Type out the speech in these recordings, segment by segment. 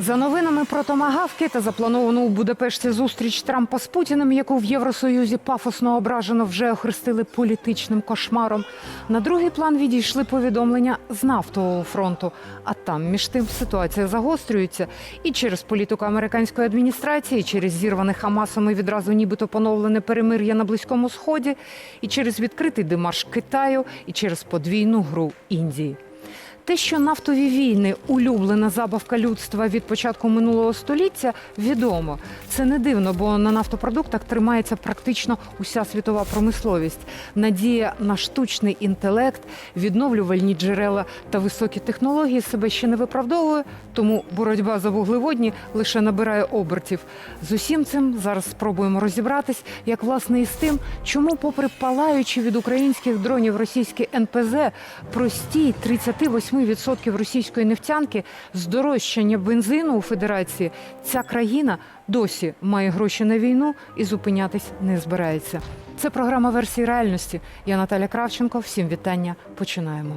За новинами про томагавки та заплановану у Будапешті зустріч Трампа з Путіним, яку в Євросоюзі пафосно ображено вже охрестили політичним кошмаром. На другий план відійшли повідомлення з нафтового фронту. А там між тим ситуація загострюється і через політику американської адміністрації, і через зірване Хамасом і відразу нібито поновлене перемир'я на близькому сході, і через відкритий демарш Китаю, і через подвійну гру Індії. Те, що нафтові війни улюблена забавка людства від початку минулого століття, відомо. Це не дивно, бо на нафтопродуктах тримається практично уся світова промисловість. Надія на штучний інтелект, відновлювальні джерела та високі технології себе ще не виправдовує, тому боротьба за вуглеводні лише набирає обертів. З усім цим зараз спробуємо розібратись, як власне і з тим, чому, попри палаючі від українських дронів російські НПЗ, прості 38% російської нефтянки, здорожчання бензину у Федерації, ця країна досі має гроші на війну і зупинятись не збирається. Це програма версії реальності. Я Наталя Кравченко. Всім вітання. Починаємо.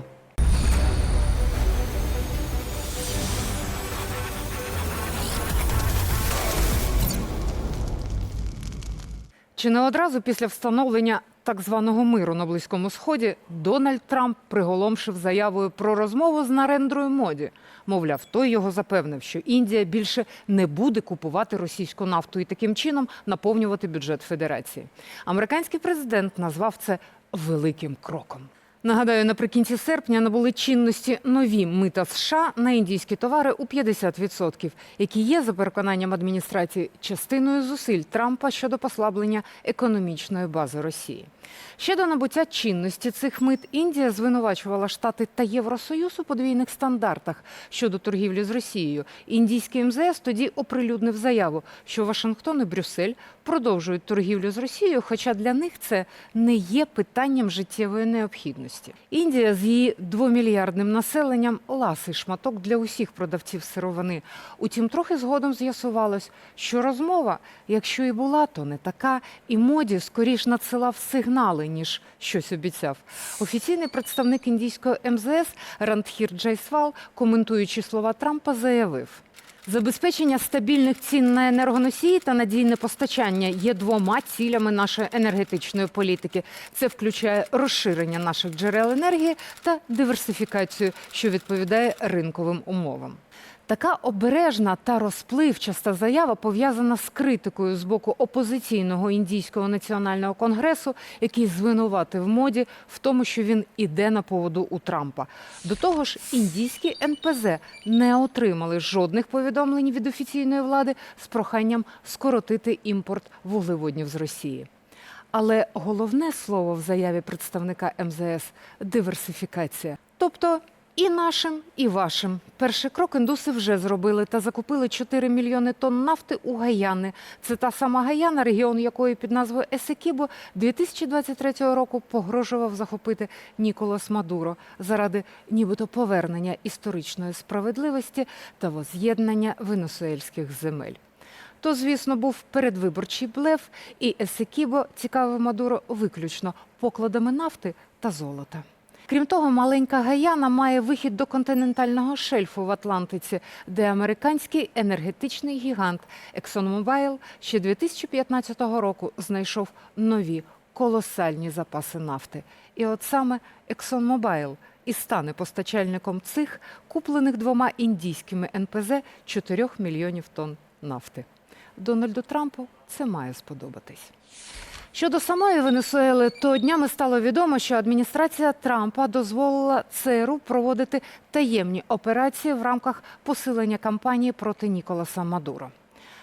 Чи не одразу після встановлення так званого миру на Близькому Сході Дональд Трамп приголомшив заявою про розмову з Нарендрою моді. Мовляв, той його запевнив, що Індія більше не буде купувати російську нафту і таким чином наповнювати бюджет Федерації. Американський президент назвав це великим кроком. Нагадаю, наприкінці серпня набули чинності нові мита США на індійські товари у 50%, які є, за переконанням адміністрації, частиною зусиль Трампа щодо послаблення економічної бази Росії. Ще до набуття чинності цих мит Індія звинувачувала Штати та Євросоюз у подвійних стандартах щодо торгівлі з Росією. Індійський МЗС тоді оприлюднив заяву, що Вашингтон і Брюссель продовжують торгівлю з Росією, хоча для них це не є питанням життєвої необхідності. Індія з її двомільярдним населенням ласий шматок для усіх продавців сировини. Утім, трохи згодом з'ясувалось, що розмова, якщо і була, то не така, і моді скоріш надсилав сигнали, ніж щось обіцяв. Офіційний представник індійського МЗС Рандхір Джайсвал, коментуючи слова Трампа, заявив. Забезпечення стабільних цін на енергоносії та надійне постачання є двома цілями нашої енергетичної політики. Це включає розширення наших джерел енергії та диверсифікацію, що відповідає ринковим умовам. Така обережна та розпливчаста заява пов'язана з критикою з боку опозиційного індійського національного конгресу, який звинуватив моді в тому, що він іде на поводу у Трампа. До того ж, індійські НПЗ не отримали жодних повідомлень від офіційної влади з проханням скоротити імпорт вуглеводнів з Росії. Але головне слово в заяві представника МЗС диверсифікація. Тобто і нашим, і вашим. Перший крок індуси вже зробили та закупили 4 мільйони тонн нафти у Гаяни. Це та сама Гаяна, регіон якої під назвою Есекібо 2023 року погрожував захопити Ніколас Мадуро заради нібито повернення історичної справедливості та воз'єднання венесуельських земель. То, звісно, був передвиборчий блеф, і Есекібо цікавив Мадуро виключно покладами нафти та золота. Крім того, маленька Гаяна має вихід до континентального шельфу в Атлантиці, де американський енергетичний гігант ExxonMobil ще 2015 року знайшов нові колосальні запаси нафти. І от саме ExxonMobil і стане постачальником цих куплених двома індійськими НПЗ 4 мільйонів тонн нафти. Дональду Трампу це має сподобатись. Щодо самої Венесуели, то днями стало відомо, що адміністрація Трампа дозволила ЦРУ проводити таємні операції в рамках посилення кампанії проти Ніколаса Мадуро.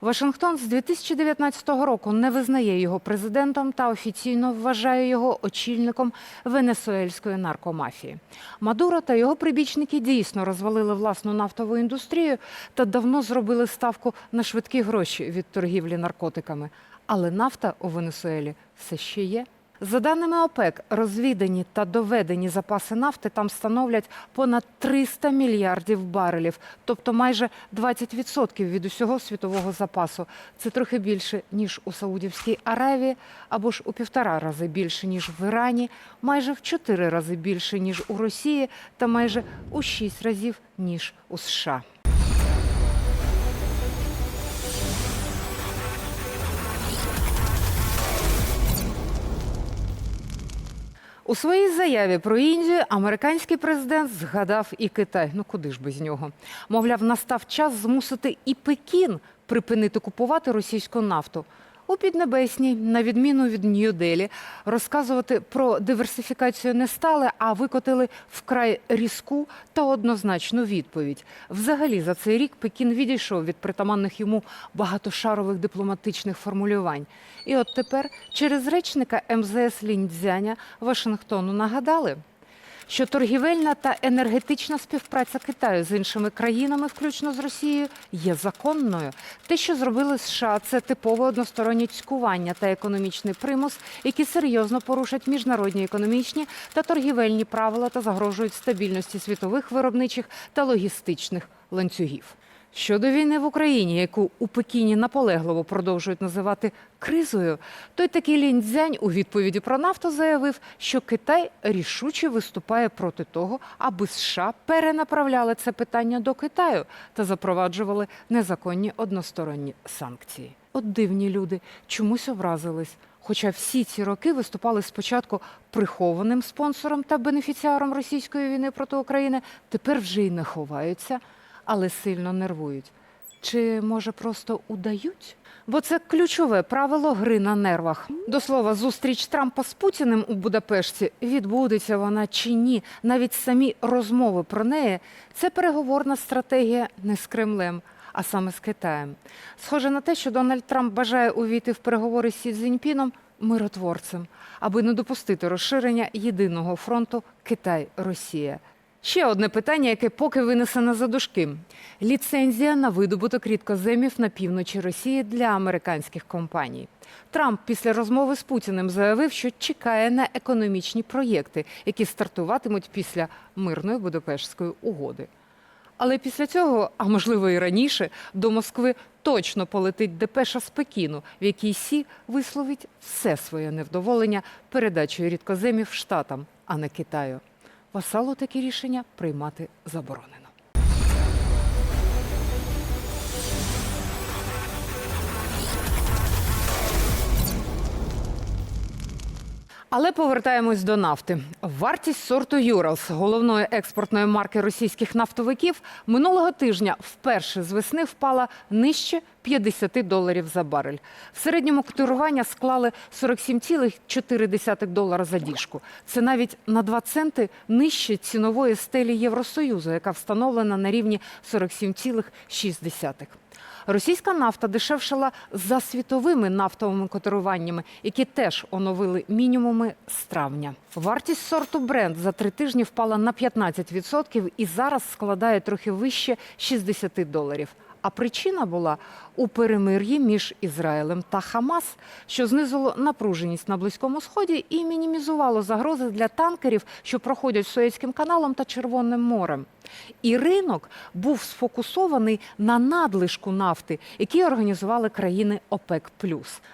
Вашингтон з 2019 року не визнає його президентом та офіційно вважає його очільником венесуельської наркомафії. Мадуро та його прибічники дійсно розвалили власну нафтову індустрію та давно зробили ставку на швидкі гроші від торгівлі наркотиками. Але нафта у Венесуелі все ще є. За даними ОПЕК, розвідані та доведені запаси нафти там становлять понад 300 мільярдів барелів, тобто майже 20% від усього світового запасу. Це трохи більше ніж у Саудівській Аравії, або ж у півтора рази більше ніж в Ірані, майже в чотири рази більше ніж у Росії, та майже у шість разів ніж у США. У своїй заяві про Індію американський президент згадав і Китай. Ну куди ж без нього? Мовляв, настав час змусити і Пекін припинити купувати російську нафту. У Піднебесній, на відміну від Нью-Делі, розказувати про диверсифікацію не стали, а викотили вкрай різку та однозначну відповідь. Взагалі, за цей рік Пекін відійшов від притаманних йому багатошарових дипломатичних формулювань. І от тепер через речника МЗС Ліндзяня Вашингтону нагадали, що торгівельна та енергетична співпраця Китаю з іншими країнами, включно з Росією, є законною. Те, що зробили США, це типове одностороннє цькування та економічний примус, які серйозно порушать міжнародні економічні та торгівельні правила та загрожують стабільності світових виробничих та логістичних ланцюгів. Щодо війни в Україні, яку у Пекіні наполегливо продовжують називати кризою, той такий ліньцзянь у відповіді про нафту заявив, що Китай рішуче виступає проти того, аби США перенаправляли це питання до Китаю та запроваджували незаконні односторонні санкції. От дивні люди чомусь образились. Хоча всі ці роки виступали спочатку прихованим спонсором та бенефіціаром російської війни проти України, тепер вже й не ховаються але сильно нервують. Чи може просто удають? Бо це ключове правило гри на нервах. До слова, зустріч Трампа з Путіним у Будапешті відбудеться вона чи ні. Навіть самі розмови про неї це переговорна стратегія не з Кремлем, а саме з Китаєм. Схоже на те, що Дональд Трамп бажає увійти в переговори з Сі Цзіньпіном миротворцем, аби не допустити розширення єдиного фронту Китай-Росія. Ще одне питання, яке поки винесено за дужки. ліцензія на видобуток рідкоземів на півночі Росії для американських компаній. Трамп після розмови з Путіним заявив, що чекає на економічні проєкти, які стартуватимуть після мирної Будапештської угоди. Але після цього, а можливо і раніше, до Москви точно полетить депеша з Пекіну, в якій Сі висловить все своє невдоволення передачею рідкоземів штатам, а не Китаю. Васалу такі рішення приймати заборонено. Але повертаємось до нафти. Вартість сорту Юралс, головної експортної марки російських нафтовиків, минулого тижня вперше з весни впала нижче 50 доларів за барель. В середньому котирування склали 47,4 долара за діжку. Це навіть на 2 центи нижче цінової стелі Євросоюзу, яка встановлена на рівні 47,6. Російська нафта дешевшала за світовими нафтовими котируваннями, які теж оновили мінімуми з травня. Вартість сорту бренд за три тижні впала на 15% і зараз складає трохи вище 60 доларів. А причина була у перемир'ї між Ізраїлем та Хамас, що знизило напруженість на близькому сході і мінімізувало загрози для танкерів, що проходять Суецьким каналом та Червоним морем. І ринок був сфокусований на надлишку нафти, який організували країни ОПЕК+.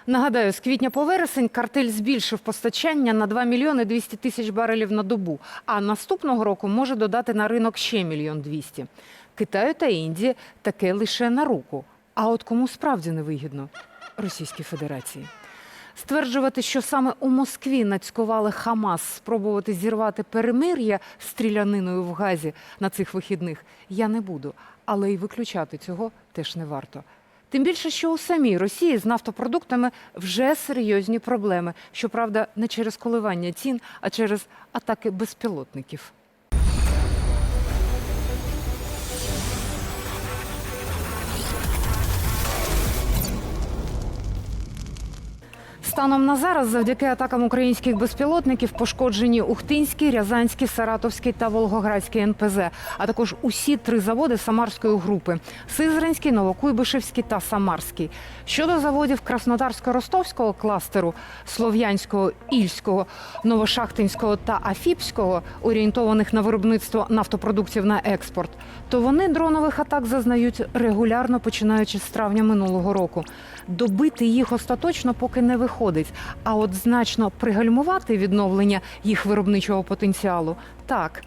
Нагадаю, з квітня по вересень картель збільшив постачання на 2 мільйони 200 тисяч барелів на добу, а наступного року може додати на ринок ще мільйон 200. Китаю та Індії таке лише на руку. А от кому справді невигідно? Російській Федерації. Стверджувати, що саме у Москві нацькували Хамас спробувати зірвати перемир'я стріляниною в газі на цих вихідних, я не буду. Але й виключати цього теж не варто. Тим більше, що у самій Росії з нафтопродуктами вже серйозні проблеми. Щоправда, не через коливання цін, а через атаки безпілотників. Станом на зараз, завдяки атакам українських безпілотників, пошкоджені Ухтинський, Рязанський, Саратовський та Волгоградський НПЗ, а також усі три заводи Самарської групи: Сизранський, Новокуйбишевський та Самарський. Щодо заводів Краснодарсько-Ростовського кластеру, Слов'янського, Ільського, Новошахтинського та Афіпського, орієнтованих на виробництво нафтопродуктів на експорт, то вони дронових атак зазнають регулярно починаючи з травня минулого року. Добити їх остаточно поки не виходить. А от значно пригальмувати відновлення їх виробничого потенціалу так.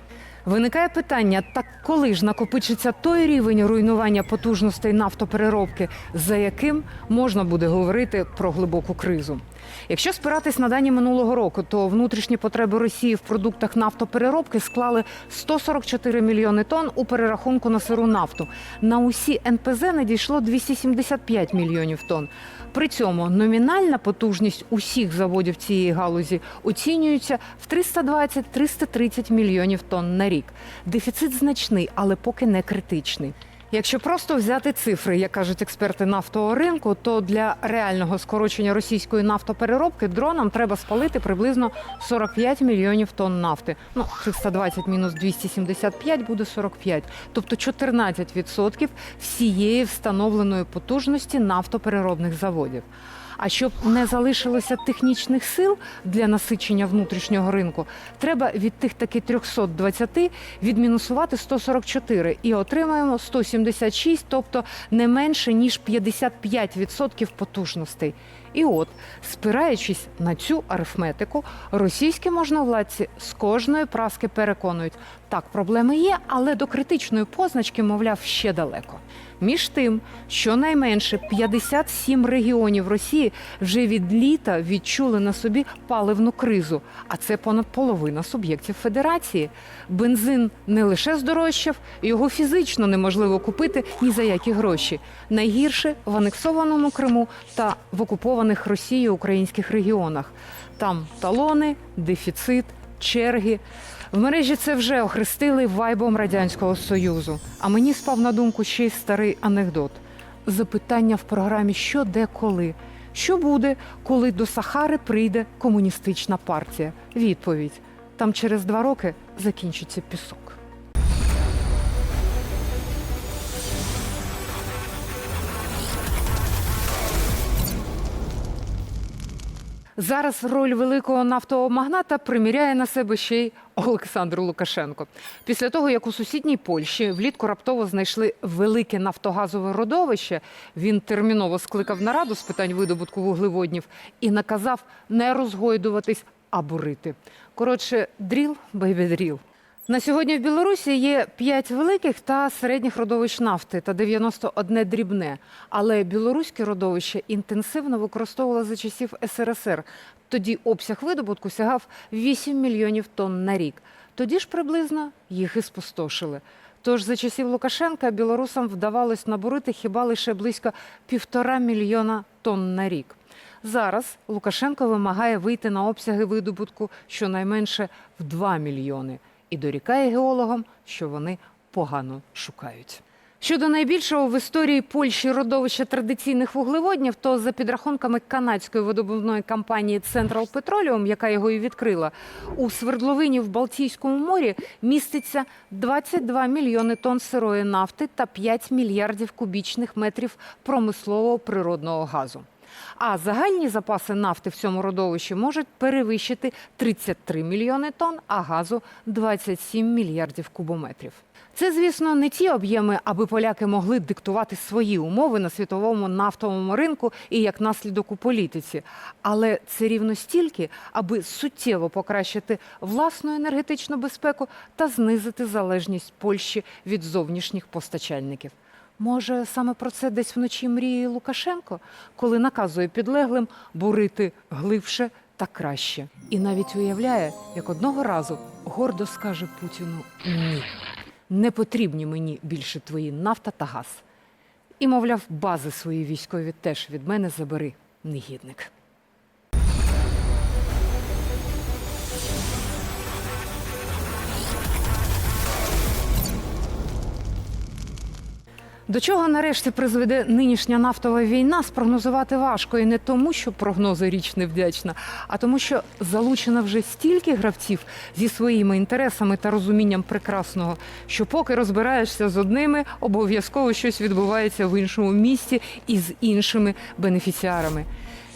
Виникає питання: так коли ж накопичиться той рівень руйнування потужностей нафтопереробки, за яким можна буде говорити про глибоку кризу? Якщо спиратись на дані минулого року, то внутрішні потреби Росії в продуктах нафтопереробки склали 144 мільйони тонн у перерахунку на сиру нафту. На усі НПЗ надійшло 275 мільйонів тонн. При цьому номінальна потужність усіх заводів цієї галузі оцінюється в 320-330 мільйонів тонн на рік. Дефіцит значний, але поки не критичний. Якщо просто взяти цифри, як кажуть експерти нафтового ринку, то для реального скорочення російської нафтопереробки дронам треба спалити приблизно 45 мільйонів тонн нафти. Ну 320 мінус 275 буде 45, тобто 14% всієї встановленої потужності нафтопереробних заводів. А щоб не залишилося технічних сил для насичення внутрішнього ринку, треба від тих таки 320 відмінусувати 144 і отримаємо 176, тобто не менше ніж 55% потужностей. І от, спираючись на цю арифметику, російські можновладці з кожної праски переконують, так, проблеми є, але до критичної позначки, мовляв, ще далеко. Між тим, щонайменше 57 регіонів Росії вже від літа відчули на собі паливну кризу, а це понад половина суб'єктів федерації. Бензин не лише здорожчав, його фізично неможливо купити ні за які гроші. Найгірше в анексованому Криму та в окупованих Росією українських регіонах. Там талони, дефіцит, черги. В мережі це вже охрестили вайбом радянського союзу. А мені спав на думку ще й старий анекдот. Запитання в програмі Що, де, коли. Що буде, коли до Сахари прийде комуністична партія? Відповідь: там через два роки закінчиться пісок. Зараз роль великого нафтового магната приміряє на себе ще й Олександр Лукашенко. Після того, як у сусідній Польщі влітку раптово знайшли велике нафтогазове родовище, він терміново скликав нараду з питань видобутку вуглеводнів і наказав не розгойдуватись, а бурити. Коротше, дріл, бейбі дріл. На сьогодні в Білорусі є 5 великих та середніх родовищ нафти та 91 дрібне. Але білоруське родовище інтенсивно використовувало за часів СРСР. Тоді обсяг видобутку сягав 8 мільйонів тонн на рік. Тоді ж приблизно їх і спустошили. Тож за часів Лукашенка білорусам вдавалось наборити хіба лише близько півтора мільйона тонн на рік. Зараз Лукашенко вимагає вийти на обсяги видобутку щонайменше в 2 мільйони і дорікає геологам, що вони погано шукають. Щодо найбільшого в історії Польщі родовища традиційних вуглеводнів, то за підрахунками канадської видобувної компанії Central Petroleum, яка його і відкрила, у свердловині в Балтійському морі міститься 22 мільйони тонн сирої нафти та 5 мільярдів кубічних метрів промислового природного газу. А загальні запаси нафти в цьому родовищі можуть перевищити 33 мільйони тонн, а газу 27 мільярдів кубометрів. Це, звісно, не ті об'єми, аби поляки могли диктувати свої умови на світовому нафтовому ринку і як наслідок у політиці. Але це рівно стільки, аби суттєво покращити власну енергетичну безпеку та знизити залежність Польщі від зовнішніх постачальників. Може, саме про це десь вночі мріє Лукашенко, коли наказує підлеглим бурити глибше та краще. І навіть уявляє, як одного разу гордо скаже Путіну ні. Не потрібні мені більше твої нафта та газ. І, мовляв, бази свої військові теж від мене забери, негідник. До чого нарешті призведе нинішня нафтова війна, спрогнозувати важко і не тому, що прогнози річ невдячна, а тому, що залучено вже стільки гравців зі своїми інтересами та розумінням прекрасного, що поки розбираєшся з одними, обов'язково щось відбувається в іншому місті і з іншими бенефіціарами.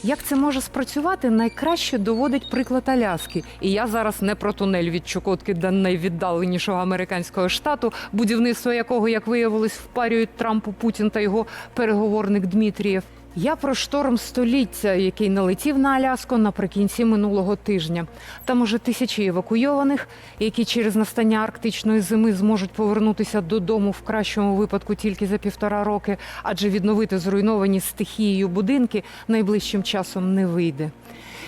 Як це може спрацювати, найкраще доводить приклад Аляски. І я зараз не про тунель від Чукотки до найвіддаленішого американського штату, будівництво якого, як виявилось, впарюють Трампу Путін та його переговорник Дмитрієв. Я про шторм століття, який налетів на Аляску наприкінці минулого тижня. Там уже тисячі евакуйованих, які через настання арктичної зими зможуть повернутися додому в кращому випадку тільки за півтора роки, адже відновити зруйновані стихією будинки найближчим часом не вийде.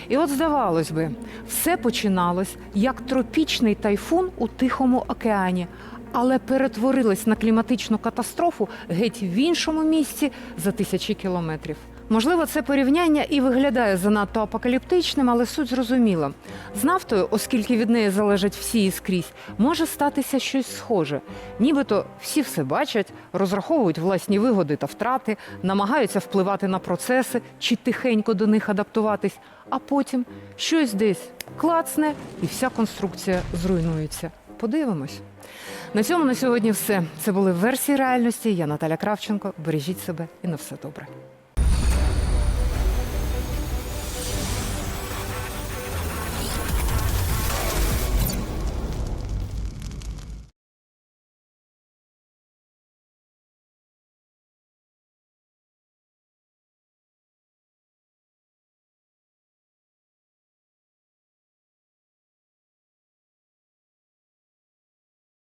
І от здавалось би, все починалось як тропічний тайфун у Тихому океані, але перетворилось на кліматичну катастрофу геть в іншому місці за тисячі кілометрів. Можливо, це порівняння і виглядає занадто апокаліптичним, але суть зрозуміла. З нафтою, оскільки від неї залежать всі і скрізь, може статися щось схоже. Нібито всі все бачать, розраховують власні вигоди та втрати, намагаються впливати на процеси чи тихенько до них адаптуватись, а потім щось десь клацне і вся конструкція зруйнується. Подивимось. На цьому на сьогодні все. Це були версії реальності. Я Наталя Кравченко. Бережіть себе і на все добре.